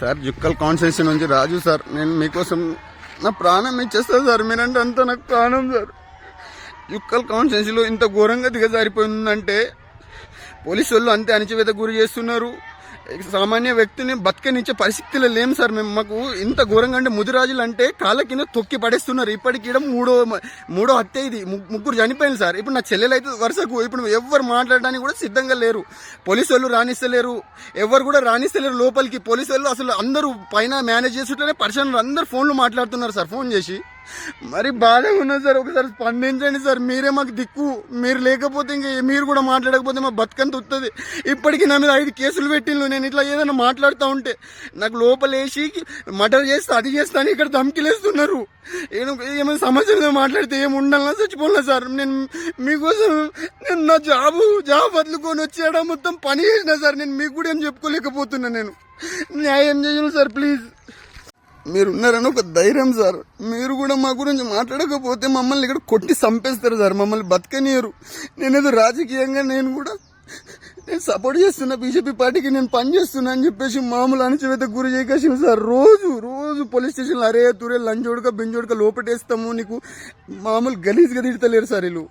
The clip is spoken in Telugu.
సార్ జుక్కల్ కాన్స్టిట్యూన్సీ నుంచి రాజు సార్ నేను మీకోసం నా ప్రాణం ఇచ్చేస్తాను సార్ మీరంటే అంత నాకు ప్రాణం సార్. జుక్కల్ కాన్స్టిట్యూన్సీలో ఇంత ఘోరంగా దిగజారిపోయిందంటే పోలీసు వాళ్ళు అంతే అణచివేత గురి చేస్తున్నారు. సామాన్య వ్యక్తిని బతకనిచ్చే పరిస్థితిలో లేము సార్ మేము. మాకు ఇంత ఘోరంగా అంటే ముదిరాజులు అంటే కాళ్ళ కింద తొక్కి పడేస్తున్నారు. ఇప్పటికీ మూడో మూడో హత్య ఇది. ముగ్గురు చనిపోయింది సార్. ఇప్పుడు నా చెల్లెలు అయితే వరుసకు ఇప్పుడు ఎవరు మాట్లాడడానికి కూడా సిద్ధంగా లేరు. పోలీసు వాళ్ళు రాణిస్తలేరు ఎవరు కూడా రాణిస్తలేరు లోపలికి. పోలీసు వాళ్ళు అసలు అందరూ పైన మేనేజ్ చేస్తుంటేనే పర్సన్ అందరు ఫోన్లు మాట్లాడుతున్నారు సార్. ఫోన్ చేసి. మరి బాగానే ఉన్నది సార్. ఒకసారి స్పందించండి సార్. మీరే మాకు దిక్కు. మీరు లేకపోతే ఇంకా మీరు కూడా మాట్లాడకపోతే మా బతుకంత వస్తుంది ఇప్పటికీ నా మీద ఐదు కేసులు పెట్టిండ్రు నేను ఇట్లా ఏదైనా మాట్లాడుతూ ఉంటే నాకు లోపలేసి మటర్ చేస్తే అది చేస్తా అని ఇక్కడ ధమ్కిలేస్తున్నారు. ఏం- ఏమైనా సమస్య మాట్లాడితే ఏమి ఉండాలన్నా చచ్చిపోలే సార్. నేను మీకోసం నేను నా జాబు జాబ్ వదులుకొని వచ్చేయడం మొత్తం పని చేసిన సార్. నేను మీకు కూడా ఏం చెప్పుకోలేకపోతున్నా నేను. న్యాయం చేయాలి సార్ ప్లీజ్. మీరు ఉన్నారని ఒక ధైర్యం సార్. మీరు కూడా మా గురించి మాట్లాడకపోతే మమ్మల్ని ఇక్కడ కొట్టి చంపేస్తారు సార్. మమ్మల్ని బతకనియరు. నేనేదో రాజకీయంగా నేను కూడా నేను సపోర్ట్ చేస్తున్నా బీజేపీ పార్టీకి నేను పని చేస్తున్నా అని చెప్పేసి మామూలు అణచివేత గురి చేయకేసి సార్. రోజు రోజు పోలీస్ స్టేషన్లో అరే తురే లంచోడుక బెంచోడుక లోపటేస్తాము నీకు. మామూలు గలీజ్గా తిడతలేరు సార్ వీళ్ళు.